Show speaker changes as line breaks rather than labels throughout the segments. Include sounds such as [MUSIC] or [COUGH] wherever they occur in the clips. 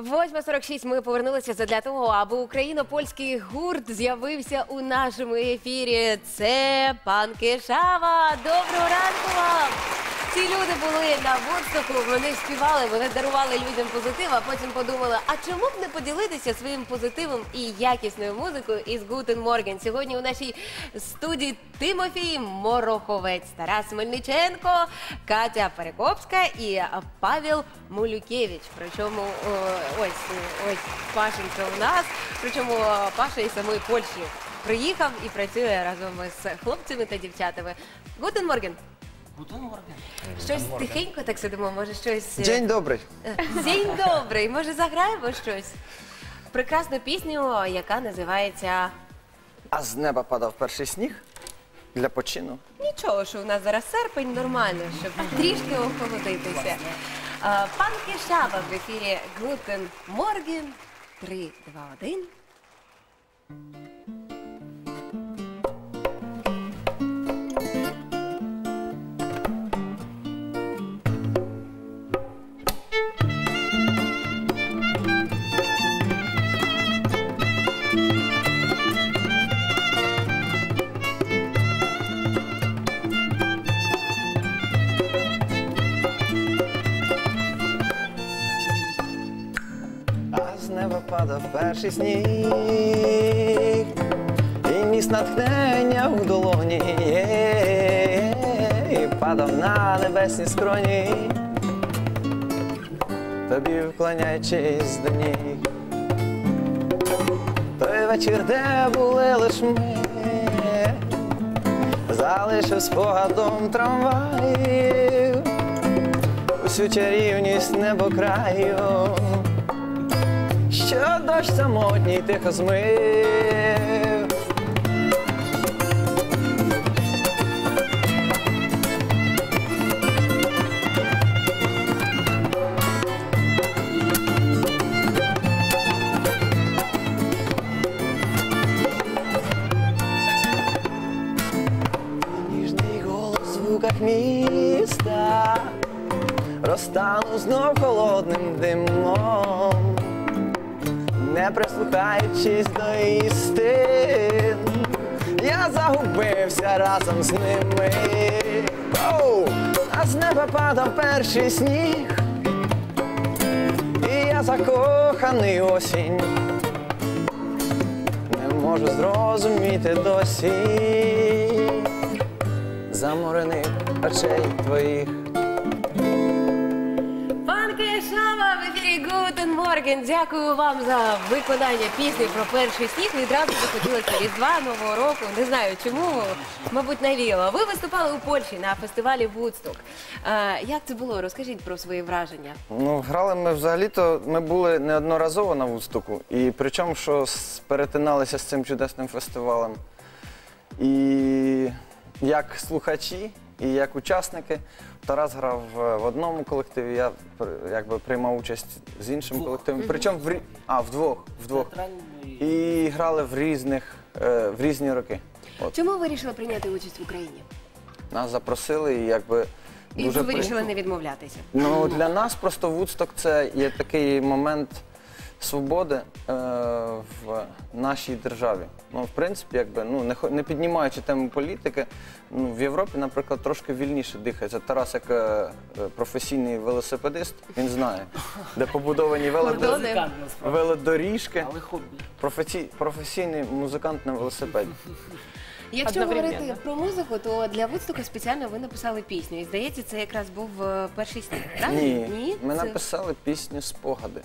8.46 ми повернулися задля того, аби україно-польський гурт з'явився у нашому ефірі. Це пан Кишава. Доброго ранку вам! Ці люди були на Вудстоку, вони співали, вони дарували людям позитив, а потім подумали, а чому б не поділитися своїм позитивом і якісною музикою із Гутен Морген. Сьогодні у нашій студії Тимофій Мороховець, Тарас Мельниченко, Катя Перекопська і Павел Мулюкевич. Причому ось ось Пашенко у нас. Причому Паша із самої Польщі приїхав і працює разом із хлопцями та дівчатами. Гутен Морген.
Guten Morgen.
Щось тихенько так сидимо, може щось. е,
День добрий.
День добрий. Може заграємо щось? Прекрасну пісню, яка називається
А з неба падав перший сніг для почину.
Нічого, що у нас зараз серпень, нормально, щоб трішки охолодитися. А, Пан Кишаба в ефірі Гутен Морген. 3, 2, 1.
Перший сніг. І ніс натхнення у долоні. І падав на небесні скроні. Тобі вклоняючись до ніг. Той вечір, де були лиш ми, залишив спогадом трамваїв, усю чарівність небокраю, що дощ самотній тихо змив. Ніжний голос в звуках міста розтану знов холодним димом, прислухаючись до істин, я загубився разом з ними. Оу! А з неба падав перший сніг, і я закоханий осінь. Не можу зрозуміти досі заморених очей твоїх.
Кишава в ефірі Гутен Морген. Дякую вам за виконання пісні про перший сніг. Відразу захотілося Різдва, Нового року. Не знаю чому, мабуть, навіяло. Ви виступали у Польщі на фестивалі Вудсток. Як це було? Розкажіть про свої враження.
Ну, грали ми взагалі-то, ми були неодноразово на Вудстоку, і причому, що перетиналися з цим чудесним фестивалем. І як слухачі, і як учасники. Тарас грав в одному колективі, я пр- якби приймав участь з іншим
Вдвох.
колективом. Причому в рі- а, вдвох, вдвох.
Театральний
І грали в різних е, в різні роки. От
Чому ви вирішили прийняти участь в Україні?
нас запросили, і якби
І
дуже
ви
при-
вирішили не відмовлятися.
Ну для нас просто Вудсток це є такий момент свободи е, в нашій державі. Ну, в принципі, якби ну не хо- не піднімаючи тему політики, ну в Європі, наприклад, трошки вільніше дихається. Тарас, як е, е, професійний велосипедист, він знає, де побудовані велодо-
Кордони.
музикант насправді.
велодоріжки.
Але хобі.
Професій- професійний музикант на велосипеді.
Якщо
Одновременно.
говорити про музику, то для Вудстока спеціально ви написали пісню. І здається, це якраз був е, перший сніг. Правильно?
Ні, ми
Це-
написали пісню спогади.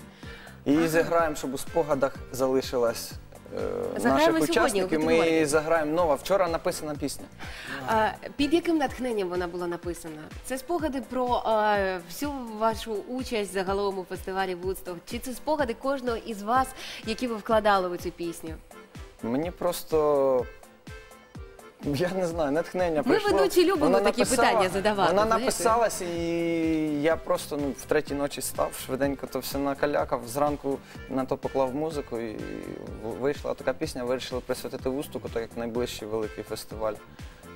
І зіграємо, щоб у спогадах залишилась. е,
Заграємо
наших
сьогодні у
учасників, ми заграємо нова. Вчора написана пісня.
А, під яким натхненням вона була написана? Це спогади про всю вашу участь загалом у фестивалі Вудсток? Чи це спогади кожного із вас, які ви вкладали у цю пісню?
Мені просто. Я не знаю, натхнення
Ми,
прийшло.
ведучі, любимо
Вона
такі питання задавати,
Вона
знаєте.
написалась, і я просто ну, в третій ночі став, швиденько то все накалякав. Зранку на то поклав музику і в- вийшла така пісня. Вирішили присвятити Вудстоку, так як найближчий великий фестиваль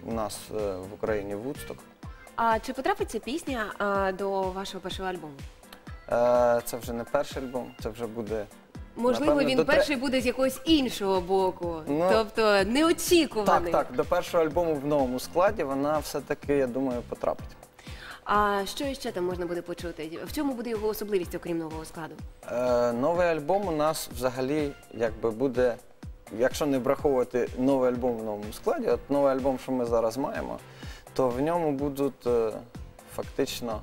у нас е, в Україні Вудсток.
А чи потрапить ця пісня а, до вашого першого альбому?
Е, Це вже не перший альбом, це вже буде.
Можливо,
Напевно,
він
тре-
перший буде з якогось іншого боку,
Ну,
тобто
Так,
неочікуваний.
так, до першого альбому в новому складі вона все-таки, я думаю, потрапить.
А що ще там можна буде почути? В чому буде його особливість, окрім нового складу?
Е, новий альбом у нас взагалі якби буде, якщо не враховувати новий альбом в новому складі, от новий альбом, що ми зараз маємо, то в ньому будуть е, фактично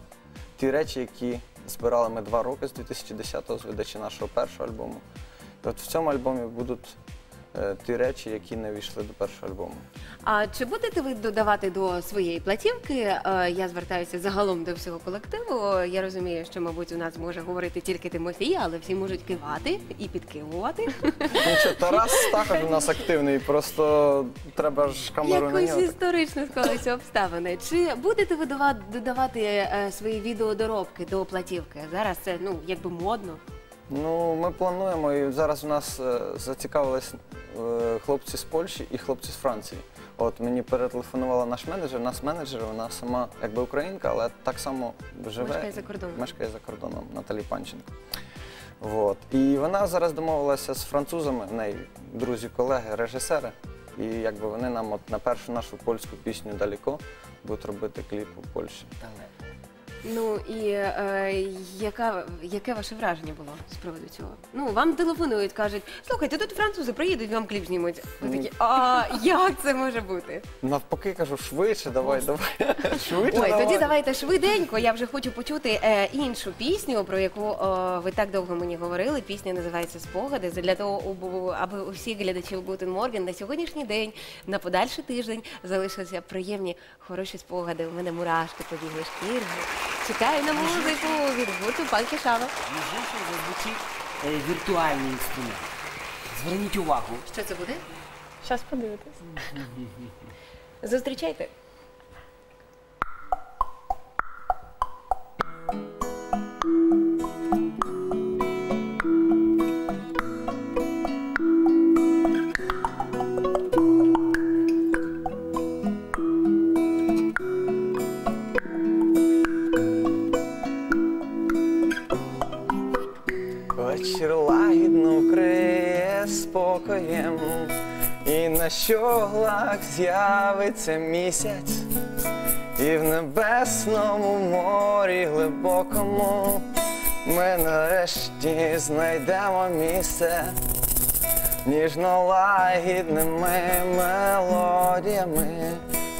ті речі, які збирали ми два роки з 2010-го, з видачі нашого першого альбому. І от в цьому альбомі будуть е, ті речі, які не війшли до першого альбому.
А чи будете ви додавати до своєї платівки? Е, Я звертаюся загалом до всього колективу. Я розумію, що, мабуть, у нас може говорити тільки Тимофій, але всі можуть кивати і підкивувати.
Ну що, Тарас також у нас активний, просто треба ж камеру на
Якось
нього.
історично склалися обставини. Чи будете ви дова- додавати е, свої відеодоробки до платівки? Зараз це ну якби модно.
Ну, ми плануємо, і зараз у нас е, зацікавились е, хлопці з Польщі і хлопці з Франції. От мені перетелефонувала наш менеджер, наш менеджер, вона сама якби українка, але так само живе.
Мешкає за кордоном.
Мешкає за кордоном Наталі Панченко. От. І вона зараз домовилася з французами, в неї друзі, колеги, режисери. І якби вони нам от на першу нашу польську пісню Далеко будуть робити кліп у Польщі.
Ну і е, яка, яке ваше враження було з приводу цього? Ну, вам телефонують, кажуть, слухайте, тут французи приїдуть, вам кліп знімуть. Ви такі, а як це може бути?
Навпаки, кажу, швидше, давай, давай. [LAUGHS] Швидше,
Ой,
давай.
тоді давайте швиденько. Я вже хочу почути е, іншу пісню, про яку е, ви так довго мені говорили. Пісня називається Спогади. Для того, убу- аби у всіх глядачів Гутен Морген на сьогоднішній день, на подальший тиждень залишилися приємні хороші спогади. У мене мурашки побігли шкірги. Чекаю на музику від гурту панки Шава.
Між іншим зазвучить е, віртуальний інструмент. Зверніть увагу.
Що це буде?
Зараз подивитись. [LAUGHS]
Зустрічайте.
Вечір лагідно вкриє спокоєм, і на щоглах з'явиться місяць, і в небесному морі глибокому ми нарешті знайдемо місце ніжно лагідними мелодіями.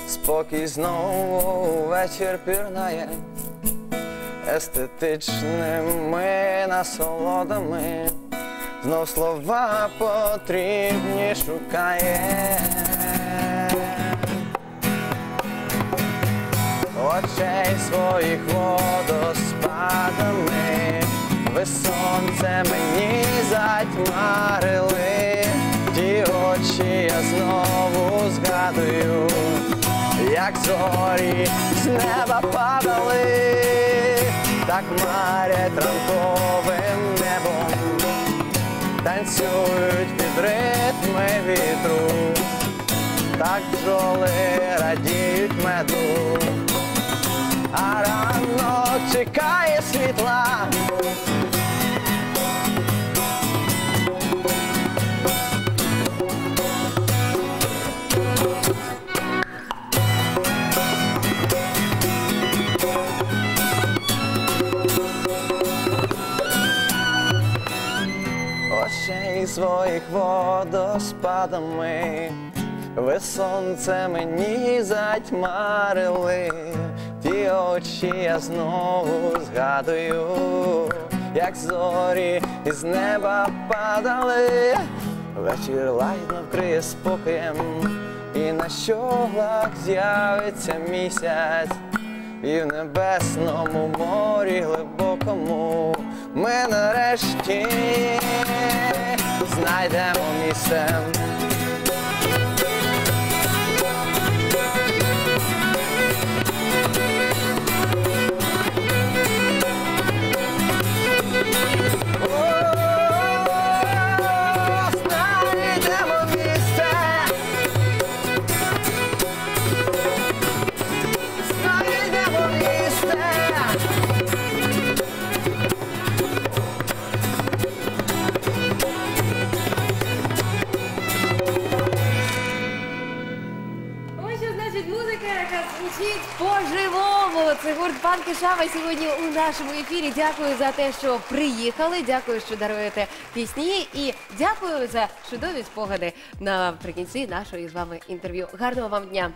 Спокій знову вечір пірнає естетичними насолодами, знов слова потрібні шукає. Очей своїх водоспадами, ви сонце мені затьмарили, ті очі я знову згадую, як зорі з неба падали, так марять ранковим небом, танцюють під ритми вітру, так бджоли радіють меду, а ранок чекає світла. Своїх водоспадами, ви сонце мені затьмарили, ті очі я знову згадую, як зорі із неба падали, вечір лагідно вкриє спокоєм, і на щоглах з'явиться місяць. І в небесному морі глибокому ми нарешті знайдемо місце. О,
Звучить по-живому. Це гурт «Панки Шава» сьогодні у нашому ефірі. Дякую за те, що приїхали. Дякую, що даруєте пісні. І дякую за чудові спогади наприкінці нашої з вами інтерв'ю. Гарного вам дня!